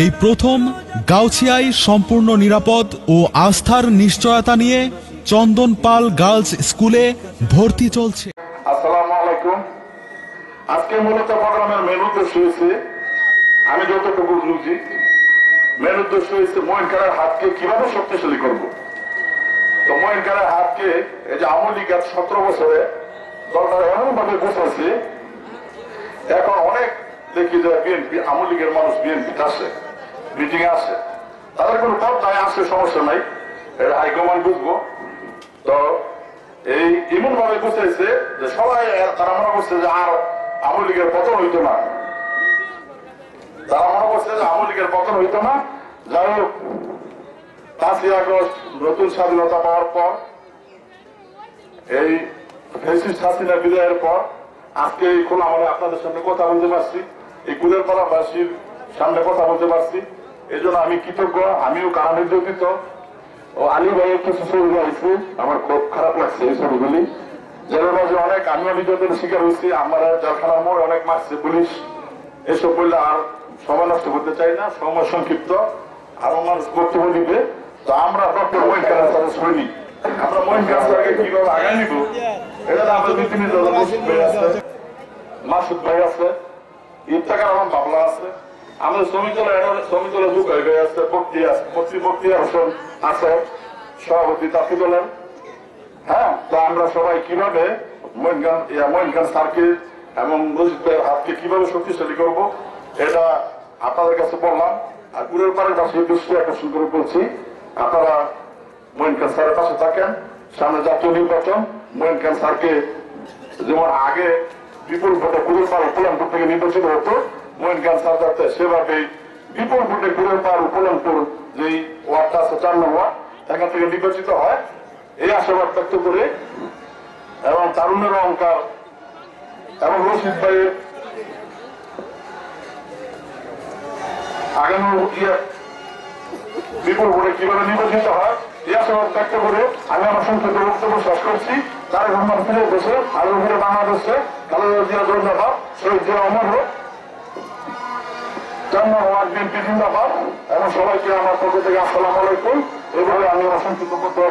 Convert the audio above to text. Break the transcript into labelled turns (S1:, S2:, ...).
S1: এই প্রথম গাউছিয়ায় সম্পূর্ণ নিরাপদ ও আস্থার নিশ্চয়তা নিয়ে চন্দন পাল গার্লস স্কুলে ভর্তি চলছে।
S2: আলাইকুম। আজকে মূলত প্রোগ্রামের মেন উদ্দেশ্য হয়েছে আমি যতটুকু বুঝছি মেন উদ্দেশ্য হয়েছে মহিনকারের হাতকে কীভাবে শক্তিশালী করব। তো মহিনকারের হাতকে এই যে আমলি গাছ সতেরো বছরে বসেছে এখন অনেক দেখি যে বিএনপি আমলি লীগের মানুষ বিএনপি আসে মিটিং আসে তাদের কোনো পথ নাই আসে সমস্যা নাই। এটা হাইকমান্ড বুঝব। তো এই এমন ভাবে বুঝাইছে যে সবাই তারা মনে করছে যে আর আওয়ামী লীগের পতন হইতো না। তারা মনে করছে যে আওয়ামী লীগের পতন হইতো না। যাই হোক, পাঁচই আগস্ট, নতুন স্বাধীনতা পাওয়ার পর, এই ফেসিস্ট হাসিনা বিদায়ের পর, আজকে এই খোলা মানে আপনাদের সামনে কথা বলতে পারছি। এই কুলের পাড়াবাসীর সামনে কথা বলতে পারছি। এই জন্য আমি কৃতজ্ঞ, আমিও কারা নির্যাতিত ও আলী ভাইয়ের কিছু ছবি হয়েছে আমার খুব খারাপ লাগছে এই ছবিগুলি। জেলের মাঝে অনেক শিকার হয়েছি, আমার জলখানার মোড় অনেক মারছে পুলিশ। এসব বললে আর সময় নষ্ট করতে চাই না, সময় সংক্ষিপ্ত। তো আমরা ডক্টর মহিন কালার আমরা মহিন কীভাবে নিব? এটা আমাদের মাসুদ ভাই আছে ইফতাকার রহমান বাবলা আছে। আমাদের শ্রমিকদল শ্রমিকদলের যুগ হয়ে আছে আছে বক্তি বক্তি হোসেন আছে। সভাপতি তাকে দলের হ্যাঁ তো আমরা সবাই কীভাবে মহিন খান খান স্যারকে এবং ভাইয়ের হাতকে কীভাবে শক্তিশালী করব, এটা আপনাদের কাছে বললাম। আর গুরের পাড়ের পাশে দৃষ্টি আকর্ষণ করে বলছি। আপনারা মহিন খান স্যারের পাশে থাকেন। সামনে জাতীয় নির্বাচন মহিন খান স্যারকে যেমন আগে বিপুল ভোটে পাড় উপলামপুর থেকে নির্বাচিত হতো। মহিন খান স্যার যাতে সেভাবে বিপুল ভোটে পাড় উপলামপুর যেই ওয়ার্ডটা আছে চার নম্বর এখান থেকে নির্বাচিত হয়। এই আশাবাদ ব্যক্ত করে এবং তারুণ্যের অহংকার এবং রশিদ ভাইয়ের আগামী ইয়ে বিপুল ভোটে কীভাবে নির্বাচিত হয়, এই আশাবাদ ব্যক্ত করে আমি আমার সংক্ষিপ্ত বক্তব্য শেষ করছি। তারেক রহমান ফিরে দেশে আরও ফিরে বাংলাদেশে জিয়া ধন্যবাদ, শহীদ জিয়া অমর হোক। ধন্যবাদ, বিএনপি জিন্দাবাদ, এবং সবাইকে আমার পক্ষ থেকে আসসালাম আলাইকুম। এইভাবে আমি আমার বক্তব্য